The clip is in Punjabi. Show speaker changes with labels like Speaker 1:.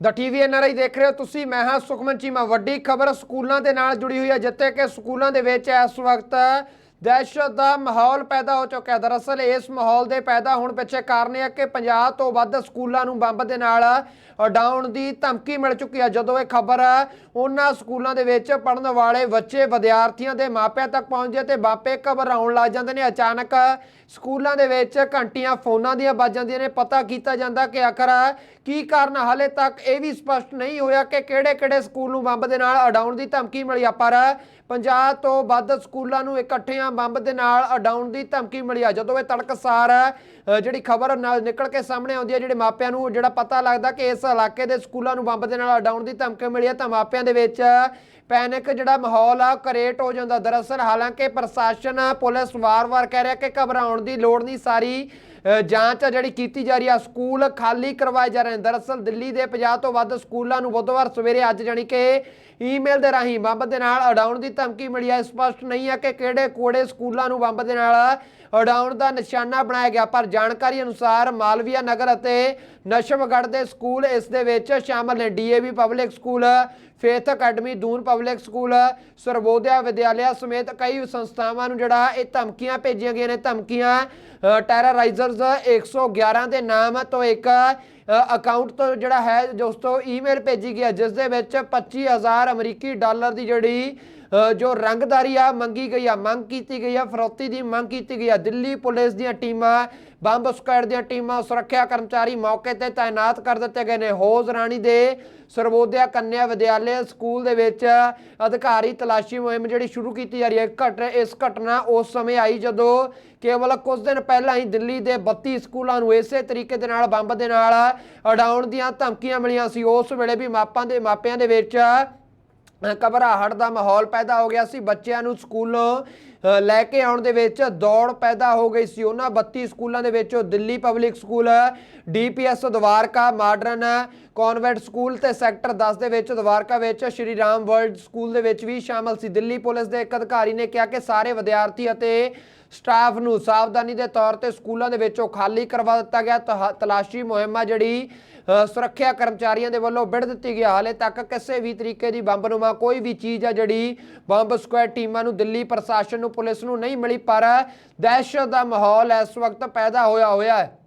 Speaker 1: ਦਾ ਟੀਵੀ ਐਨਆਰਆਈ ਦੇਖ ਰਹੇ ਹੋ ਤੁਸੀਂ, ਮੈਂ ਹਾਂ ਸੁਖਮਨ ਚੀਮਾ ਵੱਡੀ ਖਬਰ ਸਕੂਲਾਂ ਦੇ ਨਾਲ ਜੁੜੀ ਹੋਈ ਹੈ, ਜਿੱਥੇ ਕਿ ਸਕੂਲਾਂ ਦੇ ਵਿੱਚ ਇਸ ਵਕਤ ਦਹਿਸ਼ਤ ਦਾ ਮਾਹੌਲ ਪੈਦਾ ਹੋ ਚੁੱਕਾ ਹੈ। ਦਰਅਸਲ ਇਸ ਮਾਹੌਲ ਦੇ ਪੈਦਾ ਹੋਣ ਪਿੱਛੇ ਕਾਰਨ ਇਹ ਹੈ ਕਿ 50 ਤੋਂ ਵੱਧ ਸਕੂਲਾਂ ਨੂੰ ਬੰਬ ਦੇ ਨਾਲ ਉਡਾਉਣ ਦੀ ਧਮਕੀ ਮਿਲ ਚੁੱਕੀ ਹੈ। ਜਦੋਂ ਇਹ ਖਬਰ ਉਹਨਾਂ ਸਕੂਲਾਂ ਦੇ ਵਿੱਚ ਪੜਨ ਵਾਲੇ ਬੱਚੇ ਵਿਦਿਆਰਥੀਆਂ ਦੇ ਮਾਪਿਆਂ ਤੱਕ ਪਹੁੰਚੇ ਤੇ ਬਾਪੇ ਘਬਰਾਉਣ ਲੱਗ ਜਾਂਦੇ ਨੇ। ਅਚਾਨਕ ਸਕੂਲਾਂ ਦੇ ਵਿੱਚ ਘੰਟੀਆਂ ਫੋਨਾਂ ਦੀਆਂ ਵੱਜ ਜਾਂਦੀਆਂ ਨੇ। ਪਤਾ ਕੀਤਾ ਜਾਂਦਾ ਕਿ ਆਖਰ ਕੀ ਕਾਰਨ ਹਾਲੇ ਤੱਕ ਇਹ ਵੀ ਸਪਸ਼ਟ ਨਹੀਂ ਹੋਇਆ ਕਿ ਕਿਹੜੇ-ਕਿਹੜੇ ਸਕੂਲ ਨੂੰ ਬੰਬ ਦੇ ਨਾਲ ਉਡਾਉਣ ਦੀ ਧਮਕੀ ਮਿਲੀ ਆ। ਪਰ 50 ਤੋਂ ਵੱਧ ਸਕੂਲਾਂ ਨੂੰ ਇਕੱਠਿਆਂ ਬੰਬ ਦੇ ਨਾਲ ਉਡਾਉਣ ਦੀ ਧਮਕੀ ਮਿਲੀ ਆ। ਜਦੋਂ ਇਹ ਤੜਕਸਾਰ ਜਿਹੜੀ ਖਬਰ ਨਿਕਲ ਕੇ ਸਾਹਮਣੇ ਆਉਂਦੀ ਹੈ ਜਿਹੜੇ ਮਾਪਿਆਂ ਨੂੰ ਜਿਹੜਾ ਪਤਾ ਲੱਗਦਾ ਕਿ ਇਸ ਇਲਾਕੇ ਦੇ ਸਕੂਲਾਂ ਨੂੰ ਬੰਬ ਦੇ ਨਾਲ ਉਡਾਉਣ ਦੀ ਧਮਕੀ ਮਿਲੀ ਹੈ ਤਾਂ ਮਾਪਿਆਂ ਦੇ ਵਿੱਚ ਪੈਨਿਕ ਜਿਹੜਾ ਮਾਹੌਲ ਆ ਕ੍ਰੀਏਟ ਹੋ ਜਾਂਦਾ। ਦਰਅਸਲ ਹਾਲਾਂਕਿ ਪ੍ਰਸ਼ਾਸਨ, ਪੁਲਿਸ ਵਾਰ-ਵਾਰ ਕਹਿ ਰਿਹਾ ਕਿ ਘਬਰਾਉਣ ਦੀ ਲੋੜ ਨਹੀਂ। ਸਾਰੀ ਜਾਂਚ ਆ ਜਿਹੜੀ ਕੀਤੀ ਜਾ ਰਹੀ ਆ, ਸਕੂਲ ਖਾਲੀ ਕਰਵਾਏ ਜਾ ਰਹੇ ਨੇ। ਦਰਅਸਲ ਦਿੱਲੀ ਦੇ 50 ਤੋਂ ਵੱਧ ਸਕੂਲਾਂ ਨੂੰ ਬੁੱਧਵਾਰ ਸਵੇਰੇ ਅੱਜ ਜਾਣੀ ਕਿ ਈਮੇਲ ਦੇ ਰਾਹੀਂ ਬੰਬ ਦੇ ਨਾਲ ਉਡਾਉਣ ਦੀ ਧਮਕੀ ਮਿਲੀ ਹੈ ਸਪਸ਼ਟ ਨਹੀਂ ਹੈ ਕਿ ਕਿਹੜੇ ਕੋੜੇ ਸਕੂਲਾਂ ਨੂੰ ਬੰਬ ਦੇ ਨਾਲ ਉਡਾਉਣ ਦਾ ਨਿਸ਼ਾਨਾ ਬਣਾਇਆ ਗਿਆ, ਪਰ ਜਾਣਕਾਰੀ ਅਨੁਸਾਰ ਮਾਲਵੀਆ ਨਗਰ ਅਤੇ ਨਸ਼ਮਗੜ੍ਹ ਦੇ ਸਕੂਲ ਇਸ ਦੇ ਵਿੱਚ ਸ਼ਾਮਲ ਨੇ। DAV public school, faith academy, Doon public school, Sarvodaya Vidyalaya ਸਮੇਤ ਕਈ ਸੰਸਥਾਵਾਂ ਨੂੰ ਜਿਹੜਾ ਇਹ ਧਮਕੀਆਂ ਭੇਜੀਆਂ ਗਈਆਂ ਨੇ। ਧਮਕੀਆਂ ਟੈਰਰਾਈਜ਼ਰਸ 111 ਦੇ ਨਾਮ ਤੋਂ ਇੱਕ ਅਕਾਊਂਟ ਤੋਂ ਜਿਹੜਾ ਹੈ ਜੋ ਉਸ ਤੋਂ ਈਮੇਲ ਭੇਜੀ ਗਿਆ ਜਿਸ ਦੇ ਵਿੱਚ 25000 ਅਮਰੀਕੀ ਡਾਲਰ ਦੀ ਜਿਹੜੀ ਜੋ ਰੰਗਦਾਰੀ ਆ, ਮੰਗੀ ਗਈ ਆ, ਮੰਗ ਕੀਤੀ ਗਈ ਆ, ਫਰੋਤੀ ਦੀ ਮੰਗ ਕੀਤੀ ਗਈ ਆ। ਦਿੱਲੀ ਪੁਲਿਸ ਦੀਆਂ ਟੀਮਾਂ, ਬੰਬ ਸਕੁਐਡ ਦੀਆਂ ਟੀਮਾਂ, ਸੁਰੱਖਿਆ ਕਰਮਚਾਰੀ ਮੌਕੇ ਤੇ ਤਾਇਨਾਤ ਕਰ ਦਿੱਤੇ ਗਏ ਨੇ। ਹੋਜ਼ ਰਾਣੀ ਦੇ ਸਰਵੋਦਿਆ ਕੰਨਿਆ ਵਿਦਿਆਲਿਆ ਸਕੂਲ ਦੇ ਵਿੱਚ ਅਧਿਕਾਰੀ ਤਲਾਸ਼ੀ ਮੁਹਿੰਮ ਜਿਹੜੀ ਸ਼ੁਰੂ ਕੀਤੀ ਜਾ ਰਹੀ ਹੈ। ਘਟ, ਇਸ ਘਟਨਾ ਉਸ ਸਮੇਂ ਆਈ ਜਦੋਂ ਕੇਵਲ ਕੁਝ ਦਿਨ ਪਹਿਲਾਂ ਹੀ ਦਿੱਲੀ ਦੇ 32 ਸਕੂਲਾਂ ਨੂੰ ਇਸੇ ਤਰੀਕੇ ਦੇ ਨਾਲ, ਬੰਬ ਦੇ ਨਾਲ ਉਡਾਉਣ ਦੀਆਂ ਧਮਕੀਆਂ ਮਿਲੀਆਂ ਸੀ। ਉਸ ਵੇਲੇ ਵੀ ਮਾਪਾਂ ਦੇ ਮਾਪਿਆਂ ਦੇ ਵਿੱਚ ਘਬਰਾਹਟ ਦਾ ਮਾਹੌਲ ਪੈਦਾ ਹੋ ਗਿਆ ਸੀ। ਬੱਚਿਆਂ ਨੂੰ ਸਕੂਲੋਂ ਅ, ਲੈ ਕੇ ਆਉਣ ਦੇ ਵਿੱਚ ਦੌੜ ਪੈਦਾ ਹੋ ਗਈ ਸੀ। ਉਹਨਾਂ 32 ਸਕੂਲਾਂ ਦੇ ਵਿੱਚੋਂ Delhi public school DPS Dwarka modern convent school ਤੇ ਸੈਕਟਰ 10 ਦੇ ਵਿੱਚ, ਦਵਾਰਕਾ ਵਿੱਚ, ਸ਼੍ਰੀ ਰਾਮ ਵਰਲਡ ਸਕੂਲ ਦੇ ਵਿੱਚ ਵੀ ਸ਼ਾਮਲ ਸੀ। ਦਿੱਲੀ ਪੁਲਿਸ ਦੇ ਇੱਕ ਅਧਿਕਾਰੀ ਨੇ ਕਿਹਾ ਕਿ ਸਾਰੇ ਵਿਦਿਆਰਥੀ ਅਤੇ ਸਟਾਫ ਨੂੰ ਸਾਵਧਾਨੀ ਦੇ ਤੌਰ ਤੇ ਸਕੂਲਾਂ ਦੇ ਵਿੱਚੋਂ ਖਾਲੀ ਕਰਵਾ ਦਿੱਤਾ ਗਿਆ। ਤਹਾ- ਤਲਾਸ਼ੀ ਮੁਹਿੰਮ ਆ ਜਿਹੜੀ ਸੁਰੱਖਿਆ ਕਰਮਚਾਰੀਆਂ ਦੇ ਵੱਲੋਂ ਵਿੜ ਦਿੱਤੀ ਗਈ। ਹਾਲੇ ਤੱਕ ਕਿਸੇ ਵੀ ਤਰੀਕੇ ਦੀ ਬੰਬਨੁਮਾ ਕੋਈ ਵੀ ਚੀਜ਼ ਆ ਜਿਹੜੀ ਬੰਬ ਸਕੁਐਡ ਟੀਮਾਂ ਨੂੰ ਦਿੱਲੀ ਪ੍ਰਸ਼ਾਸਨ ਨੂੰ, ਪੁਲਿਸ ਨੂੰ ਨਹੀਂ ਮਿਲੀ, ਪਰ ਦਹਿਸ਼ਤ ਦਾ ਮਾਹੌਲ ਇਸ ਵਕਤ ਪੈਦਾ ਹੋਇਆ ਹੋਇਆ ਹੈ।